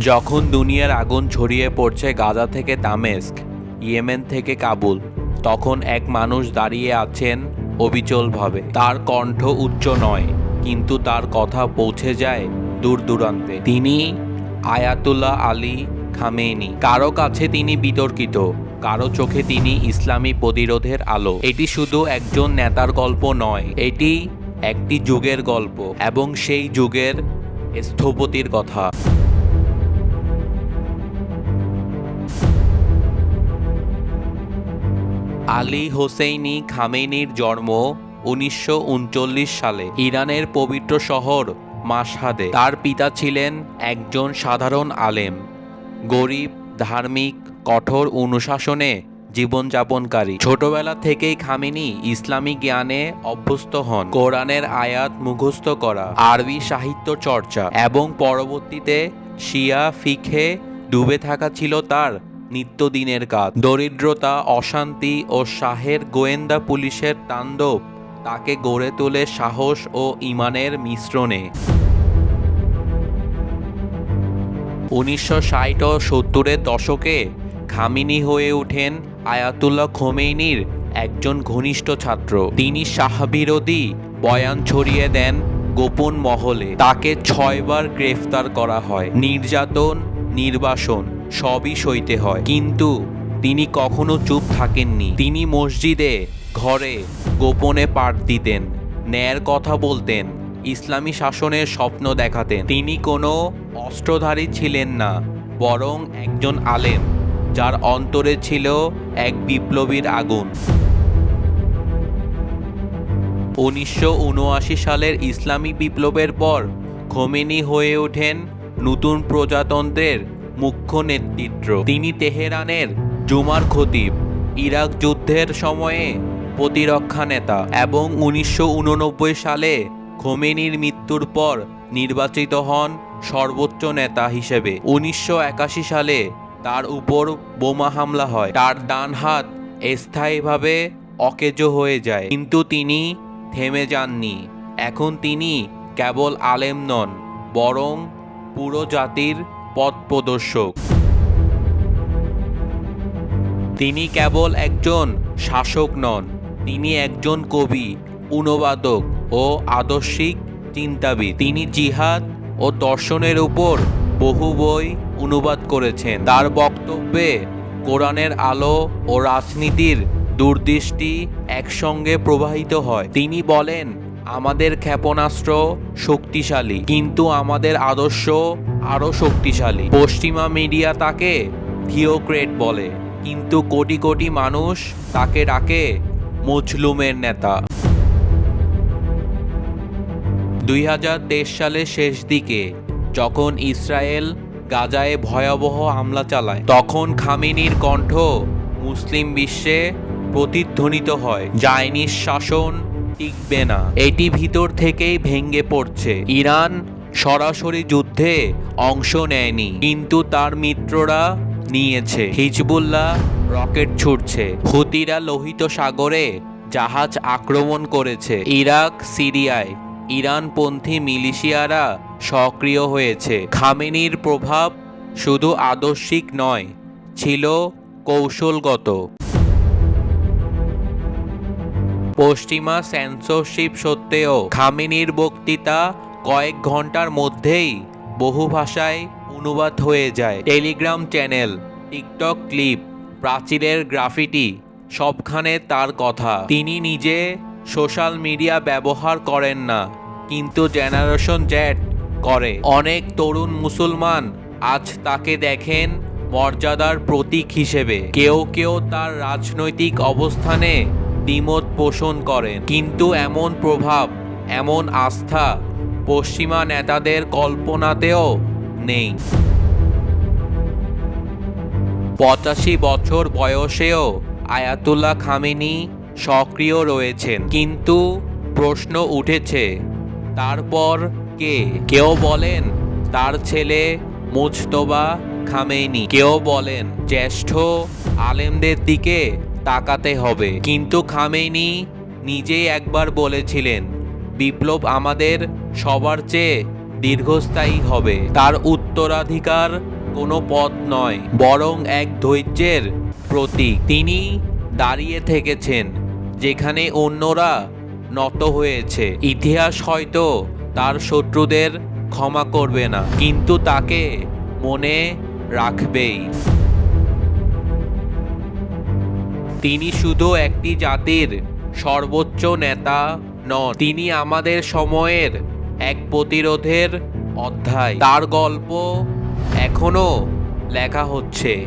যখন দুনিয়ার আগুন ছড়িয়ে পড়ছে গাজা থেকে দামেস্ক, ইয়েমেন থেকে কাবুল, তখন এক মানুষ দাঁড়িয়ে আছেন অবিচলভাবে। তার কণ্ঠ উচ্চ নয়, কিন্তু তার কথা পৌঁছে যায় দূর দূরান্তে। তিনি আয়াতুল্লাহ আলী খামেনি কারও কাছে তিনি বিতর্কিত, কারও চোখে তিনি ইসলামী প্রতিরোধের আলো। এটি শুধু একজন নেতার গল্প নয়, এটি একটি যুগের গল্প, এবং সেই যুগের স্থপতির কথা। আলী হোসেইনি খামেনির জন্ম উনিশশো উনচল্লিশ সালে ইরানের পবিত্র শহর মাসহাদে তার পিতা ছিলেন একজন সাধারণ আলেম, গরিব, ধার্মিক, কঠোর অনুশাসনে জীবনযাপনকারী। ছোটবেলা থেকেই খামেনি ইসলামী জ্ঞানে অভ্যস্ত হন। কোরআনের আয়াত মুখস্থ করা, আরবি সাহিত্য চর্চা এবং পরবর্তীতে শিয়া ফিখে ডুবে থাকা ছিল তার নিত্যদিনের কাজ। দরিদ্রতা, অশান্তি ও শাহের গোয়েন্দা পুলিশের তাণ্ডব তাকে গড়ে তোলে সাহস ও ইমানের মিশ্রণে। উনিশশো ষাট ও সত্তরের দশকে খামিনি হয়ে ওঠেন আয়াতুল্লাহ খোমেইনির একজন ঘনিষ্ঠ ছাত্র। তিনি শাহবিরোধী বয়ান ছড়িয়ে দেন গোপন মহলে। তাকে ছয়বার গ্রেফতার করা হয়। নির্যাতন, নির্বাসন সবই সইতে হয়। কিন্তু তিনি কখনো চুপ থাকেননি। তিনি মসজিদে, ঘরে, গোপনে পাঠ দিতেন, ন্যায়ের কথা বলতেন, ইসলামী শাসনের স্বপ্ন দেখাতেন। তিনি কোনো অস্ত্রধারী ছিলেন না, বরং একজন আলেম, যার অন্তরে ছিল এক বিপ্লবীর আগুন। উনিশশো উনআশি সালের ইসলামী বিপ্লবের পর, খোমেনি হয়ে ওঠেন নতুন প্রজাতন্ত্রের মুখ্য নেতৃত্ব তিনি তেহরানের জুমার খতিব। ইরাক যুদ্ধের সময়ে প্রতিরক্ষা নেতা এবং উনিশশো উননব্বই সালে খোমেনির মৃত্যুর পর নির্বাচিত হন সর্বোচ্চ নেতা হিসেবে। উনিশশো একাশি সালে তার উপর বোমা হামলা হয়। তার ডান হাত স্থায়ীভাবে অকেজো হয়ে যায়। কিন্তু তিনি থেমে যাননি। এখন তিনি কেবল আলেম নন, বরং পুরো জাতির পথ প্রদর্শক তিনি কেবল একজন শাসক নন, তিনি একজন কবি, অনুবাদক ও আদর্শিক চিন্তাবিদ। তিনি জিহাদ ও দর্শনের উপর বহু বই অনুবাদ করেছেন। তার বক্তব্যে কোরআনের আলো ও রাজনীতির দূরদৃষ্টি একসঙ্গে প্রবাহিত হয়। তিনি বলেন আমাদের ক্ষেপণাস্ত্র শক্তিশালী, কিন্তু আমাদের আদর্শ আরও শক্তিশালী। পশ্চিমা মিডিয়া তাকে থিওক্রেট বলে, কিন্তু কোটি কোটি মানুষ তাকে ডাকে মজলুমের নেতা। দুই হাজার তেইশ সালের শেষ দিকে, যখন ইসরায়েল গাজায় ভয়াবহ হামলা চালায়, তখন খামিনির কণ্ঠ মুসলিম বিশ্বে প্রতিধ্বনিত হয়। জাইনিস শাসন টিকবে না। এটি ভিতর থেকেই ভেঙে পড়ছে। ইরান সরাসরি যুদ্ধে অংশ নেয়নি, কিন্তু তার মিত্ররা নিয়েছে। হিজবুল্লাহ রকেট ছুটছে হুতিরা লোহিত সাগরে জাহাজ আক্রমণ করেছে। ইরাক, সিরিয়ায় ইরানপন্থী মিলিশিয়ারা সক্রিয় হয়েছে। খামেনির প্রভাব শুধু আদর্শিক নয়, ছিল কৌশলগত। পশ্চিমা সেন্সরশিপ সত্ত্বেও খামেনির বক্তৃতা কয়েক ঘণ্টার মধ্যেই বহু ভাষায় অনুবাদ হয়ে যায়। টেলিগ্রাম চ্যানেল, টিকটক ক্লিপ, প্রাচীরের গ্রাফিটি, সবখানে তার কথা। তিনি নিজে সোশ্যাল মিডিয়া ব্যবহার করেন না, কিন্তু জেনারেশন জ্যাট করে। অনেক তরুণ মুসলমান আজ তাকে দেখেন মর্যাদার প্রতীক হিসেবে। কেউ কেউ তার রাজনৈতিক অবস্থানে দ্বিমত পোষণ করেন। কিন্তু এমন প্রভাব, এমন আস্থা পশ্চিমা নেতাদের কল্পনাতেও নেই। পঁচাশি বছর বয়সেও আয়াতুল্লাহ খামেনি সক্রিয় রয়েছেন। কিন্তু প্রশ্ন উঠেছে, তারপর কে? কেউ বলেন, তার ছেলে মুজতবা খামেনি। কেউ বলেন, জ্যেষ্ঠ আলেমদের দিকে তাকাতে হবে। কিন্তু খামেনি নিজেই একবার বলেছিলেন, বিপ্লব আমাদের সবার চেয়ে দীর্ঘস্থায়ী হবে। তার উত্তরাধিকার কোনো পথ নয়, বরং এক ধৈর্যের প্রতীক। তিনি দাঁড়িয়ে থেকেছেন, যেখানে অন্যরা নত হয়েছে। ইতিহাস হয়তো তার শত্রুদের ক্ষমা করবে না, কিন্তু তাকে মনে রাখবেই। তিনি শুধু একটি জাতির সর্বোচ্চ নেতা নন, তিনি আমাদের সময়ের এক প্রতিরোধের অধ্যায়। তার গল্প এখনও লেখা হচ্ছে।